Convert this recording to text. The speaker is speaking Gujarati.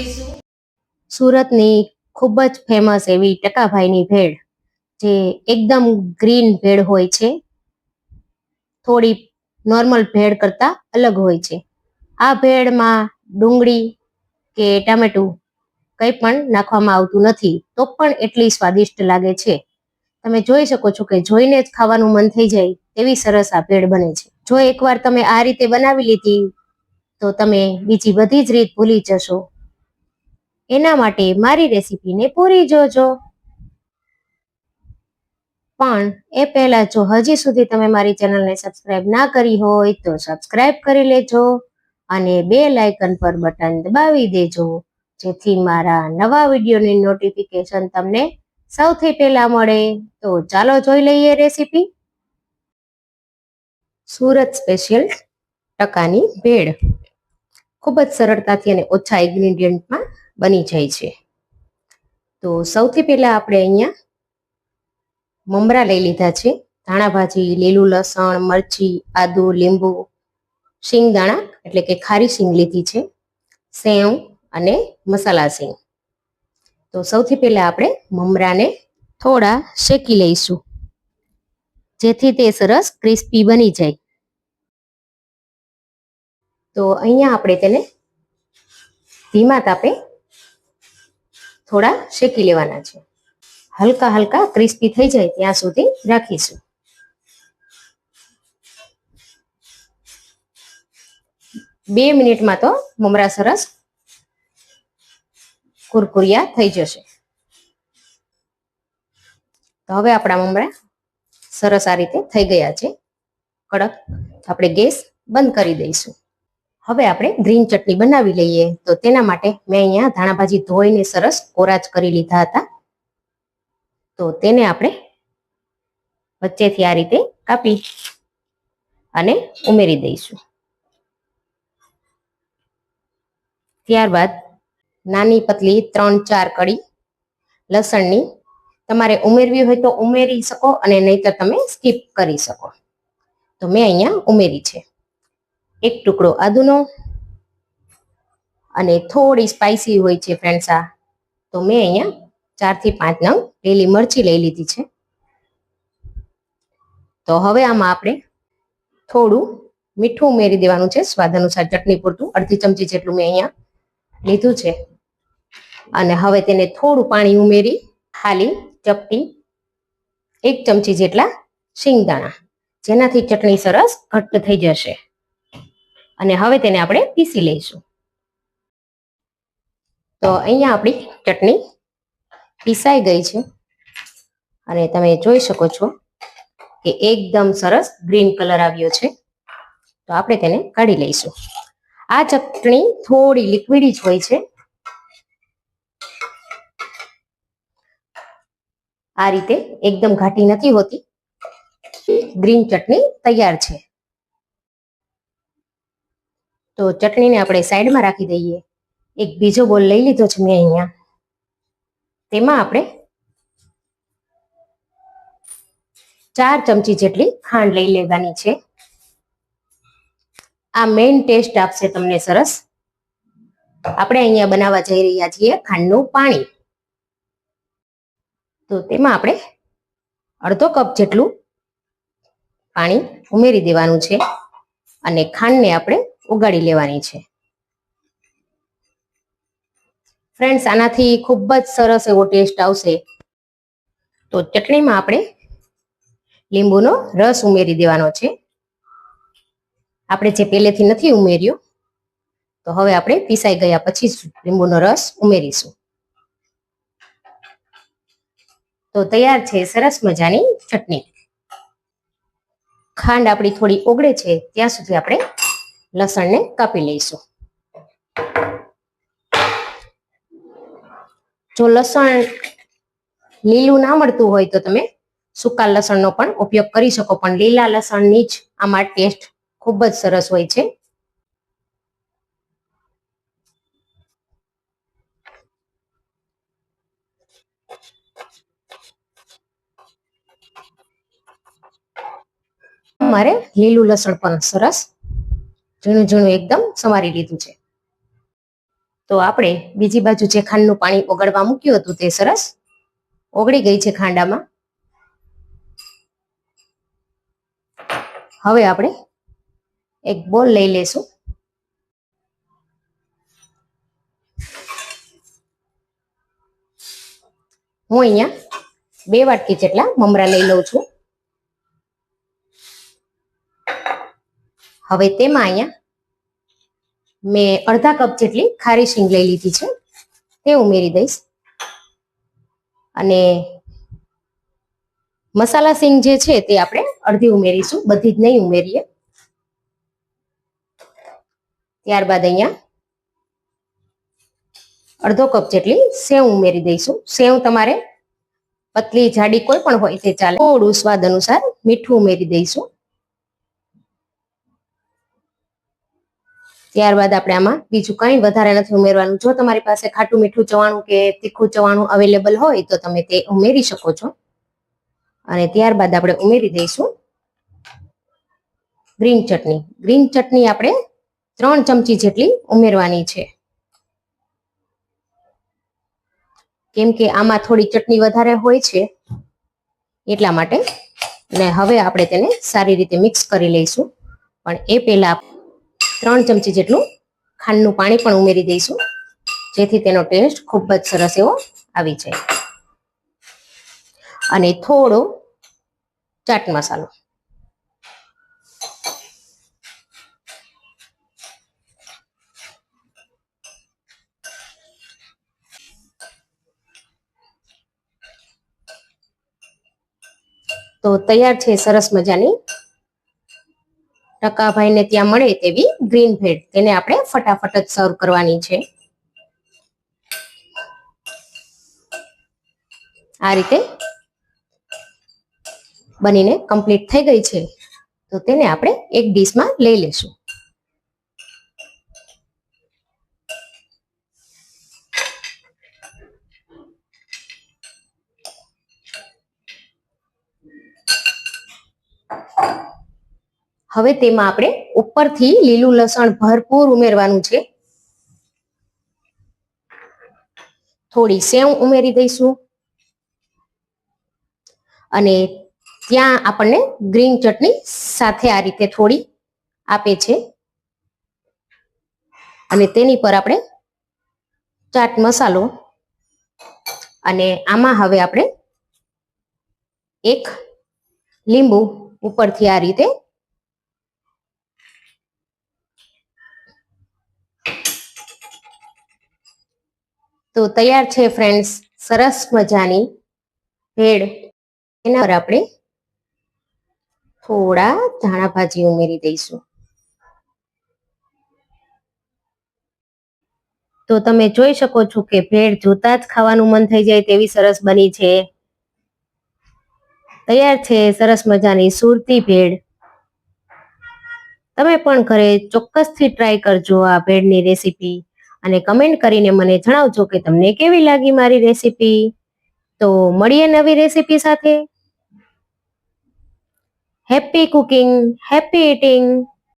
જોઈશું? સુરતની ખૂબ જ ફેમસ એવી ટકાભાઈની ભેળ, જે એકદમ ગ્રીન ભેળ હોય છે. થોડી નોર્મલ ભેળ કરતા અલગ હોય છે. આ ભેળમાં ડુંગળી કે ટામેટું કંઈ પણ નાખવામાં આવતું નથી, તો પણ એટલી સ્વાદિષ્ટ લાગે છે. તમે જોઈ શકો છો કે જોઈને જ ખાવાનું મન થઈ જાય તેવી સરસ આ ભેળ બને છે. જો એકવાર તમે આ રીતે બનાવી લીધી, તો તમે બીજી બધી જ રીત ભૂલી જશો. એના માટે મારી રેસીપીને પૂરી જોજો. પણ એ પહેલા જો હજી સુધી તમે મારી ચેનલને સબસ્ક્રાઇબ ના કરી હોય તો સબસ્ક્રાઇબ કરી લેજો અને બે લાઇકન પર બટન દબાવી દેજો. જેથી મારા નવા વિડીયોની નોટિફિકેશન તમને સૌથી પહેલા મળે. તો ચાલો જોઈ લઈએ રેસીપી. સુરત સ્પેશિયલ ટકાની ભેળ. ખૂબ જ સરળતાથી અને ઓછા ઇન્ગ્રીડિયન્ટમાં બની જાય છે. તો સૌથી પહેલા આપણે અહીંયા મમરા લઈ લીધા છે. ધાણા ભાજી, લીલું લસણ, મરચી, આદુ, લીંબુ, શિંગદાણા એટલે કે ખારી શીંગ લીધી છે. સેવ અને મસાલા સિંગ તો સૌથી પહેલા આપણે મમરાને થોડા શેકી લઈશું. જેથી તે સરસ ક્રિસ્પી બની જાય. તો અહીંયા આપણે તેને ધીમા તાપે થોડા શેકી લેવાના છે. હલકા હલકા ક્રિસ્પી થઈ જાય ત્યાં સુધી રાખીશું. બે મિનિટમાં તો મમરા સરસ કુરકુરિયા થઈ જશે. તો હવે આપણા મમરા સરસ આ રીતે થઈ ગયા છે. કડક આપણે ગેસ બંધ કરી દઈશું. હવે આપણે ગ્રીન ચટણી બનાવી લઈએ. તો તેના માટે મેં અહીંયા ધાણાભાજી ધોઈને સરસ કોરાજ કરી લીધા હતા. તો તેને આપણે વચ્ચેથી આ રીતે કાપી અને ઉમેરી દઈશું. ત્યારબાદ નાની પતલી ત્રણ ચાર કડી લસણની તમારે ઉમેરવી હોય તો ઉમેરી શકો અને નહીતર તમે સ્કીપ કરી શકો. તો મેં અહીંયા ઉમેરી છે. એક ટુકડો આદુનો અને થોડી સ્પાઇસી હોય છે ફ્રેન્ડ્સ આ. તો મેં અહીંયા ચારથી પાંચ નંગ લીલી મરચી લઈ લીધી છે. તો હવે આમાં આપણે થોડું મીઠું ઉમેરી દેવાનું છે. સ્વાદ અનુસાર ચટણી પૂરતું અડધી ચમચી જેટલું મેં અહીંયા લીધું છે. અને હવે તેને થોડું પાણી ઉમેરી ખાલી ચપટી એક ચમચી જેટલા શિંગદાણા. જેનાથી ચટણી સરસ ઘટ્ટ થઈ જશે. અને હવે તેને આપણે પીસી લઈશું. તો અહીંયા આપણી ચટણી પીસાઈ ગઈ છે. અને તમે જોઈ શકો છો કે એકદમ સરસ ગ્રીન કલર આવ્યો છે. તો આપણે તેને કાઢી લઈશું. આ ચટણી થોડી લિક્વિડ જ હોય છે. આ રીતે એકદમ ઘાટી નથી હોતી. ગ્રીન ચટણી તૈયાર છે. તો ચટણીને આપણે સાઈડમાં રાખી દઈએ. એક બીજો બોલ લઈ લીધો છે મેં અહીંયા. તેમાં આપણે ચાર ચમચી જેટલી ખાંડ લઈ લેવાની છે. આ મેઇન ટેસ્ટ આપશે તમને સરસ. આપણે અહીંયા બનાવવા જઈ રહ્યા છીએ ખાંડનું પાણી. તો તેમાં આપણે અડધો કપ જેટલું પાણી ઉમેરી દેવાનું છે. અને ખાંડને આપણે ઉગાડી લેવાની છે. ફ્રેન્ડ્સ આનાથી ખૂબ જ સરસ એવો ટેસ્ટ આવશે. તો ચટણીમાં આપણે લીંબુનો રસ ઉમેરી દેવાનો છે. આપણે જે પહેલેથી નથી ઉમેર્યું, તો હવે આપણે પીસાઈ ગયા પછી લીંબુનો રસ ઉમેરીશું. તો તૈયાર છે સરસ મજાની ચટણી. ખાંડ આપણી થોડી ઓગળે છે, ત્યાં સુધી આપણે લસણને કાપી લઈશું. જો લસણ લીલું ના મળતું હોય તો તમે સૂકા લસણનો પણ ઉપયોગ કરી શકો, પણ લીલા લસણની જ આમાં ટેસ્ટ ખૂબ જ સરસ હોય છે. મારે લીલું લસણ પણ સરસ ઝીણું ઝીણું એકદમ સમારી લીધું છે. તો આપણે બીજી બાજુ જે ખાંડનું પાણી ઓગળવા મૂક્યું હતું તે સરસ ઓગળી ગઈ છે ખાંડામાં. હવે આપણે એક બોલ લઈ લેશું. હું અહીંયા બે વાટકી જેટલા મમરા લઈ લઉં છું. હવે તેમાં અહીંયા મેં અડધા કપ જેટલી ખારી શીંગ લઈ લીધી છે. તે ઉમેરી દઈશ. અને મસાલા સિંગ જે છે તે આપણે અડધી ઉમેરીશું. બધી જ નહીં ઉમેરીએ. ત્યારબાદ અહીંયા અડધો કપ જેટલી સેવ ઉમેરી દઈશું. સેવ તમારે પતલી જાડી કોઈ પણ હોય તે ચાલે. થોડું સ્વાદ અનુસાર મીઠું ઉમેરી દઈશું. ત્યારબાદ આપણે આમાં બીજું કંઈ વધારે નથી ઉમેરવાનું. જો તમારી પાસે ખાટું મીઠું ચવાણું કે તીખું ચવાણું અવેલેબલ હોય, તો તમે તે ઉમેરી શકો છો. અને ત્યારબાદ આપણે ઉમેરી દઈશું ગ્રીન ચટણી. ગ્રીન ચટણી આપણે ત્રણ ચમચી જેટલી ઉમેરવાની છે. કેમ કે આમાં થોડી ચટણી વધારે હોય છે, એટલા માટે ને હવે આપણે તેને સારી રીતે મિક્સ કરી લઈશું. પણ એ પહેલા ત્રણ ચમચી જેટલું ખાંડનું પાણી પણ ઉમેરી દઈશું. જેથી તેનો ટેસ્ટ ખૂબ જ સરસ એવો આવી જાય. અને થોડો ચાટ મસાલો. તો તૈયાર છે સરસ મજાની ટકાભાઈને ત્યાં મળે તેવી ગ્રીન ભેળ તેને આપણે ફટાફટ જ સર્વ કરવાની છે. આ રીતે બનીને કમ્પ્લીટ થઈ ગઈ છે. તો તેને આપણે એક ડીશમાં લઈ લેશું. હવે તેમાં આપણે ઉપરથી લીલું લસણ ભરપૂર ઉમેરવાનું છે. થોડી સેવ ઉમેરી દઈશું. અને ત્યાં આપણને ગ્રીન ચટણી સાથે આ રીતે થોડી આપે છે. અને તેની પર આપણે ચાટ મસાલો અને આમાં હવે આપણે એક લીંબુ ઉપરથી આ રીતે તો તૈયાર છે ફ્રેન્ડ્સ સરસ મજાની ભેળ. એના પર આપણે થોડા ધાણા ભાજી ઉમેરી દઈશું. તો તમે જોઈ શકો છો કે ભેળ જોતા જ ખાવાનું મન થઈ જાય તેવી સરસ બની છે. તૈયાર છે સરસ મજાની સુરતી ભેળ. તમે પણ ઘરે ચોક્કસથી ટ્રાય કરજો આ ભેળની રેસીપી અને કમેન્ટ કરીને મને જણાવજો કે તમને કેવી લાગી મારી રેસીપી તો મળીએ નવી રેસીપી સાથે. Happy cooking happy eating